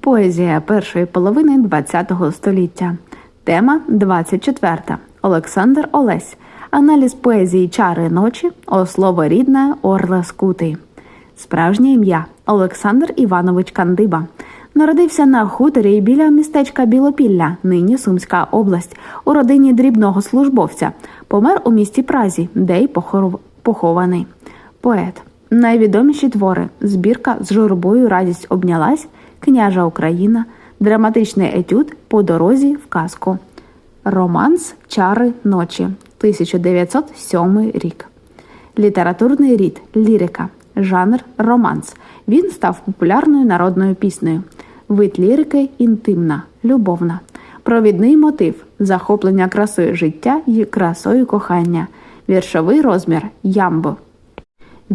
Поезія першої половини ХХ століття. Тема 24. Олександр Олесь. Аналіз поезії Чари ночі. О слово рідне Орла Скутий. Справжнє ім'я Олександр Іванович Кандиба. Народився на хуторі біля містечка Білопілля, нині Сумська область, у родині дрібного службовця. Помер у місті Празі, де й похований. Поет. Найвідоміші твори: збірка з журбою радість обнялась, княжа Україна, драматичний етюд по дорозі в казку. Романс Чари ночі 1907 рік. Літературний рід лірика. Жанр романс. Він став популярною народною піснею. Вид лірики інтимна, любовна. Провідний мотив захоплення красою життя і красою кохання. Віршовий розмір ямбо.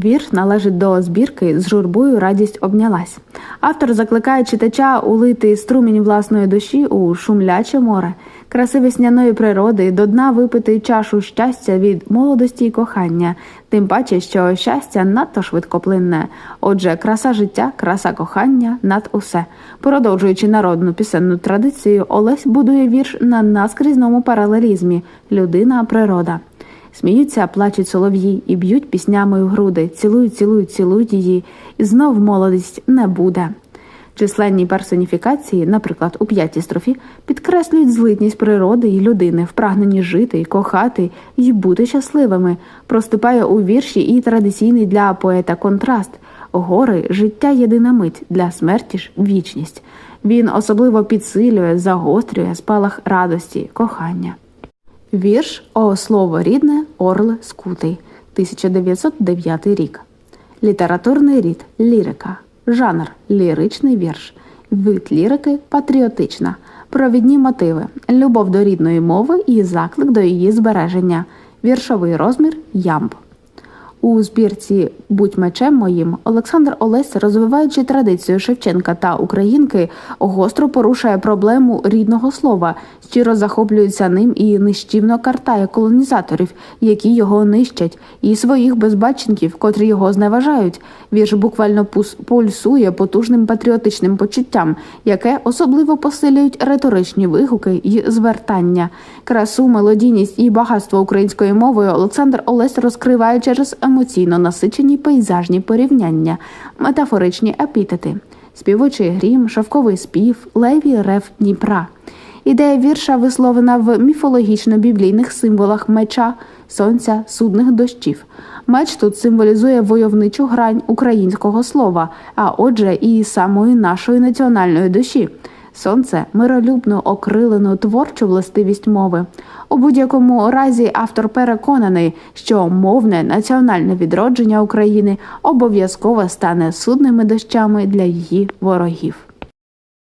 Вірш належить до збірки з журбою радість обнялась. Автор закликає читача улити струмінь власної душі у шумляче море, краси весняної природи, до дна випити чашу щастя від молодості й кохання, тим паче, що щастя надто швидкоплинне. Отже, краса життя, краса кохання над усе. Продовжуючи народну пісенну традицію, Олесь будує вірш на наскрізному паралелізмі людина природа. Сміються, плачуть солов'ї і б'ють піснями в груди, цілують, цілують, цілують її, і знов молодість не буде. Численні персоніфікації, наприклад, у п'ятій строфі, підкреслюють злитність природи і людини в прагненні жити, кохати і бути щасливими. Проступає у вірші і традиційний для поета контраст гори життя єдина мить, для смерті ж вічність. Він особливо підсилює, загострює спалах радості, кохання. Вірш О слово рідне Орл Скутий 1909 рік. Літературний рід лірика. Жанр ліричний вірш. Вид лірики патріотична. Провідні мотиви. Любов до рідної мови і заклик до її збереження. Віршовий розмір ямб. У збірці Будь мечем моїм Олександр Олесь, розвиваючи традицію Шевченка та Українки, гостро порушує проблему рідного слова, щиро захоплюється ним і нищівно картає колонізаторів, які його нищать, і своїх безбаченків, котрі його зневажають. Вірш буквально пульсує потужним патріотичним почуттям, яке особливо посилюють риторичні вигуки і звертання. Красу, мелодійність і багатство української мови Олександр Олесь розкриває через емоційно насичені пейзажні порівняння, метафоричні епітети, співочий грім, шовковий спів, леві рев Дніпра. Ідея вірша висловлена в міфологічно-біблійних символах меча, сонця, судних дощів. Меч тут символізує войовничу грань українського слова, а отже, і самої нашої національної душі. Сонце миролюбну, окрилену творчу властивість мови. У будь-якому разі автор переконаний, що мовне національне відродження України обов'язково стане судними дощами для її ворогів.